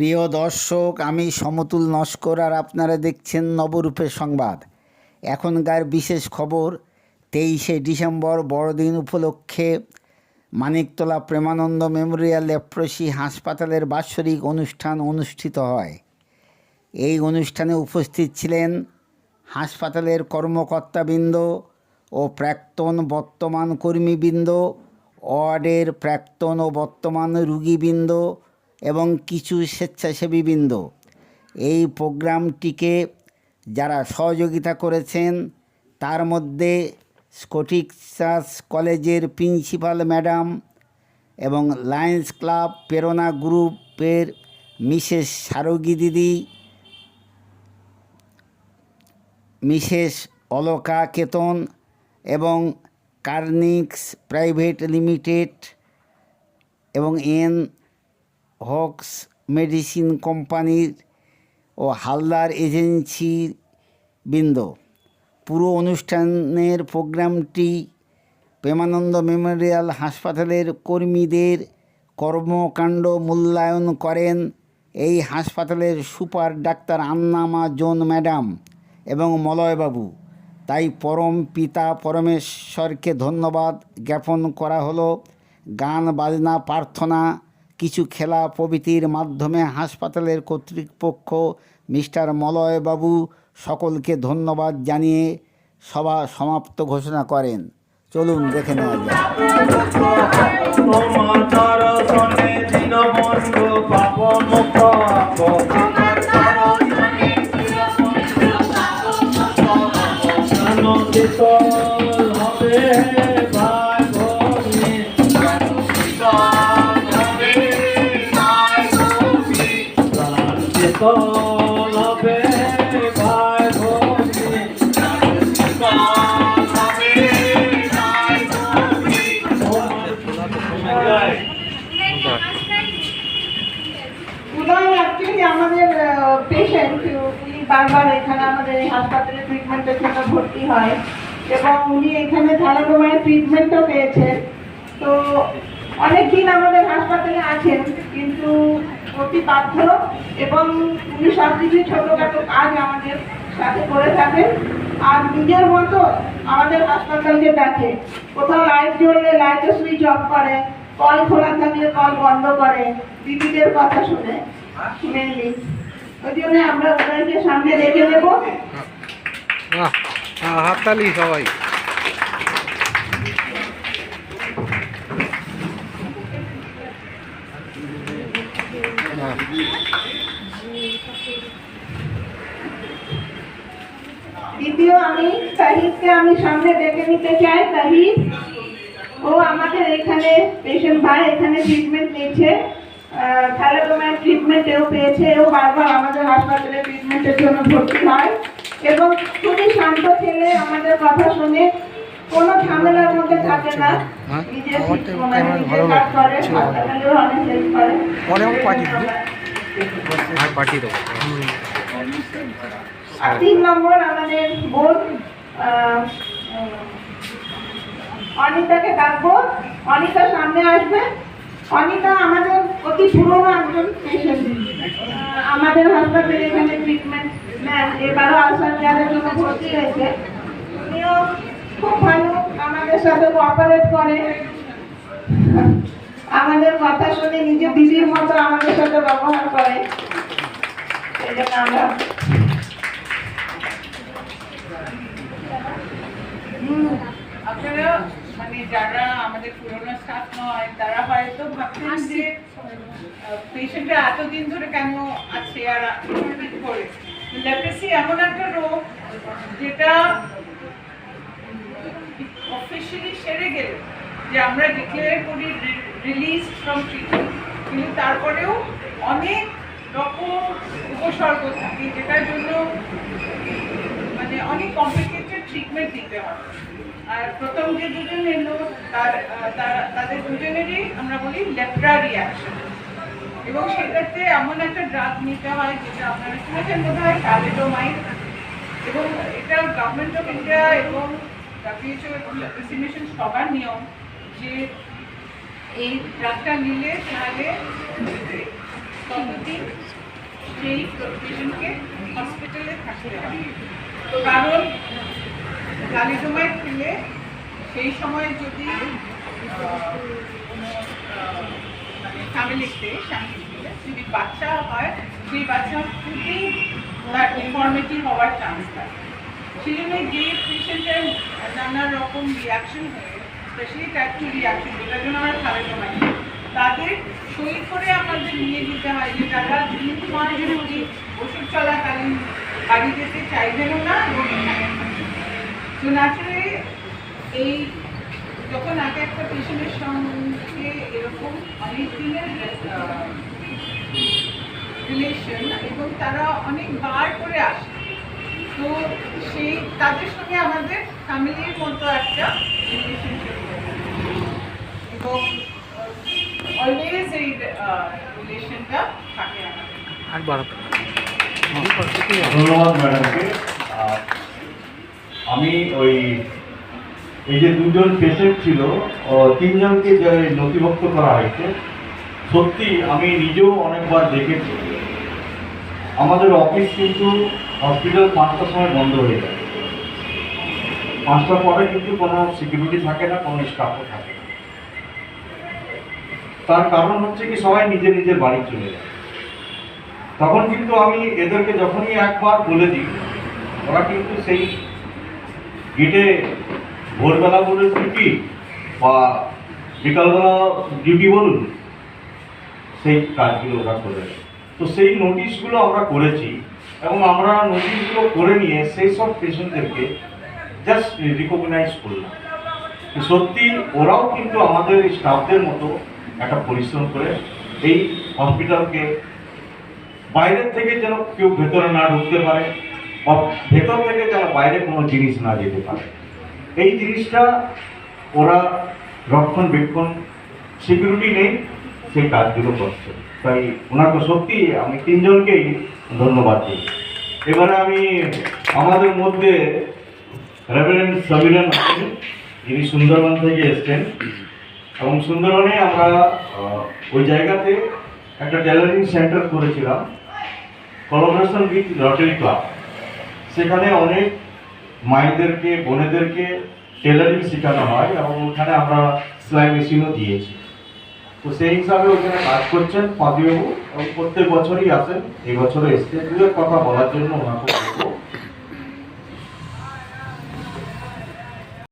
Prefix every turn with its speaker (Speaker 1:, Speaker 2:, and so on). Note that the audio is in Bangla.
Speaker 1: প্রিয় দর্শক, আমি সমতুল নস্কর আর আপনারা দেখছেন নবরূপের সংবাদ। এখনকার বিশেষ খবর, তেইশে ডিসেম্বর বড়দিন উপলক্ষে মানিকতলা প্রেমানন্দ মেমোরিয়াল লেপ্রসি হাসপাতালের বাৎসরিক অনুষ্ঠান অনুষ্ঠিত হয়। এই অনুষ্ঠানে উপস্থিত ছিলেন হাসপাতালের কর্মকর্তাবৃন্দ ও প্রাক্তন বর্তমান কর্মীবৃন্দ, ওয়ার্ডের প্রাক্তন ও বর্তমান রুগীবৃন্দ এবং কিছু স্বেচ্ছাসেবীবৃন্দ এই প্রোগ্রামটিকে যারা সহযোগিতা করেছেন, তার মধ্যে স্কটিক চার্চ কলেজের প্রিন্সিপাল ম্যাডাম এবং লায়ন্স ক্লাব প্রেরণা গ্রুপের মিসেস সারগী দিদি, মিসেস অলকা কেতন এবং কার্নিক্স প্রাইভেট লিমিটেড এবং এন হক্স মেডিসিন কোম্পানির ও হালদার এজেন্সি বৃন্দ। পুরো অনুষ্ঠানের প্রোগ্রামটি প্রেমানন্দ মেমোরিয়াল হাসপাতালের কর্মীদের কর্মকাণ্ড মূল্যায়ন করেন এই হাসপাতালের super doctor Annamma John madam এবং মলয়বাবু। তাই পরম পিতা পরমেশ্বরকে ধন্যবাদ জ্ঞাপন করা হলো। গান, বাজনা, প্রার্থনা কিছু খেলা প্রভৃতির মাধ্যমে হাসপাতালের কর্তৃপক্ষ মিস্টার মলয়বাবু সকলকে ধন্যবাদ জানিয়ে সভা সমাপ্ত ঘোষণা করেন। চলুন দেখে নেওয়া যাক।
Speaker 2: তোমার
Speaker 3: হয়। এবং উনি এখানে থ্যালাকোমায় ট্রিটমেন্টও পেয়েছেন তো অনেকদিন আমাদের হাসপাতালে আছেন, কিন্তু অতি বাধ্য এবং উনি সব কিছু ছোটোখাটো কাজ আমাদের সাথে করে থাকেন। আর নিজের মতো আমাদের হাসপাতালকে দেখে কোথাও লাইট জ্বললে লাইটও সুইচ অফ করে, কল খোলা থাকলে কল বন্ধ করে, দিদিদের কথা শুনে মেনলি ওই জন্য আমরা ওদেরকে সামনে রেখে দেবো।
Speaker 4: হাততালি সবাই।
Speaker 3: দ্বিতীয়, আমি তাহিদকে আমি সামনে ডেকে নিতে চাই তাহিদ ও আমাদের এখানে পেশেন্ট ভাই এখানে ট্রিটমেন্ট নিচ্ছে। থ্যালাকোমার ট্রিটমেন্ট এও পেয়েছে। এও বারবার আমাদের হাসপাতালে ট্রিটমেন্টের জন্য ভর্তি হয়। এবং খুবই শান্ত ছেলে আমাদের কথা শুনে কোনো ঝামেলার মধ্যে থাকে না।
Speaker 4: হ্যাঁ,
Speaker 3: মানে
Speaker 4: কেমন
Speaker 3: নিজের
Speaker 4: ভালো
Speaker 3: কাজ করে হাসপাতালেও অনেক হেল্প করে।
Speaker 4: পরে আমি আর পাঠিয়ে দেবো।
Speaker 3: তিন নম্বর আমাদের বোন অনিতাকে ডাকবো। অনিতা সামনে আসবে। অনিতা আমাদের অতি পুরনো একজন পেশেন্ট আমাদের হাসপাতালে এখানে ট্রিটমেন্ট নেন এবারও আসার যাদের জন্য ভর্তি হয়েছে। উনিও খুব ভালো আমাদের সাথে কোঅপারেট করে। আমাদের কথা শুনে নিজে দিদির মতো আমাদের সাথে ব্যবহার করে। সেই আমরা
Speaker 5: আপনারা মানে যারা আমাদের পুরোনো স্টাফ নয় তারা হয়তো ভাবছেন যে পেশেন্টরা এতদিন ধরে কেন আছে আর করে লেপ্রেসি এমন একটা রোগ যেটা অফিসিয়ালি সেরে গেলে যে আমরা ডিক্লেয়ার করি রিলিজ ফ্রম ট্রিটমেন্ট কিন্তু তারপরেও অনেক রকম উপসর্গ থাকে যেটার জন্য মানে অনেক কমপ্লিকেটেড ট্রিটমেন্ট দিতে হয়। আর প্রথম যে দুজন এলো, তার তাদের দুজনেরই আমরা বলি লেপ্রা রিয়াকশন এবং সেক্ষেত্রে এমন একটা ড্রাগ নিতে হয় যেটা আপনারা শুনেছেন বোধ হয় ট্যালিডোমাইড এবং এটা গভর্নমেন্ট অফ ইন্ডিয়া এবং এবং সবার নিয়ম যে এই ড্রাগটা নিলে তাহলে সেই পেশেন্টকে হসপিটালে থাকতে হবে। কারণ গালিজমায় খেলে সেই সময় যদি মানে ফ্যামিলিতে যদি বাচ্চা হয়, সেই বাচ্চা খুবই, তার ইনফরমেটিভ হওয়ার চান্স থাকে। সেই জন্য যে পেশেন্টের নানা রকম রিয়াকশন হয় স্পেশালি টাইপ টু রিয়াকশন যেটার জন্য আমরা থালাজমাই তাদের সই করে আমাদের নিয়ে যেতে হয়, যে তারা তিন মাস যদি ওষুধ চলাকালীন বাড়ি যেতে চাইবেনও না তো ন্যাচারালি এই যখন এক একটা পেশেন্টের সঙ্গে এরকম অনেক দিনের রিলেশন এবং তারা অনেকবার করে আসে। তো সেই তাদের সঙ্গে আমাদের ফ্যামিলির মতো একটা রিলেশনশিপ এবং অলওয়েজ এই রিলেশনটা থাকে আমাদের।
Speaker 4: আর বাড়াতে
Speaker 6: ধন্যবাদ ম্যাডামকে। আমি ওই এই যে দুজন পেশেন্ট ছিল তিনজনকে যে নথিভুক্ত করা হয়েছে, সত্যি আমি নিজেও অনেকবার দেখেছি। আমাদের অফিস কিন্তু হসপিটাল পাঁচটার সময় বন্ধ হয়ে যায়। পাঁচটার পরে কিন্তু কোনো সিকিউরিটি থাকে না, কোনো স্টাফও থাকে না। তার কারণ হচ্ছে কি, সবাই নিজের নিজের বাড়ি চলে যায়। তখন কিন্তু আমি এদেরকে যখনই একবার বলে দিই, ওরা কিন্তু সেই গেটে ভোরবেলা বলে ডিউটি বা বিকালবেলা ডিউটি বলুন, সেই কাজগুলো ওরা করে। তো সেই নোটিশগুলো আমরা করেছি এবং আমরা নোটিশগুলো করে নিয়ে সেই সব পেশেন্টদেরকে জাস্ট রিকগনাইজ করলাম সত্যি ওরাও কিন্তু আমাদের স্টাফদের মতো একটা পরিশ্রম করে এই হসপিটালকে বাইরের থেকে যেন কেউ ভেতরে না ঢুকতে পারে বা ভেতর থেকে যেন বাইরে কোনো জিনিস না যেতে পারে এই জিনিসটা ওরা রক্ষণবেক্ষণ সিকিউরিটি নেই, সেই কাজগুলো করছে। তাই ওনাকে সত্যি আমি তিনজনকেই ধন্যবাদ দিই। এবারে আমি আমাদের মধ্যে রেভারেন্ড সমীরন আছেন, যিনি সুন্দরবন থেকে এসছেন। এবং সুন্দরবনে আমরা ওই জায়গাতে একটা টেলারিং সেন্টার করেছিলাম কোলাবোরেশন উইথ রটারি ক্লাব সেখানে অনেক মায়েদেরকে, বোনেদেরকে টেলারিং শেখানো হয় এবং ওখানে আমরা সেলাই মেশিনও দিয়েছি। তো সেই হিসাবে ওখানে কাজ করছেন পাদিবাবু এবং প্রত্যেক বছরই আসেন। এই বছরও এসছে দুয়ের কথা বলার জন্য ওনাকে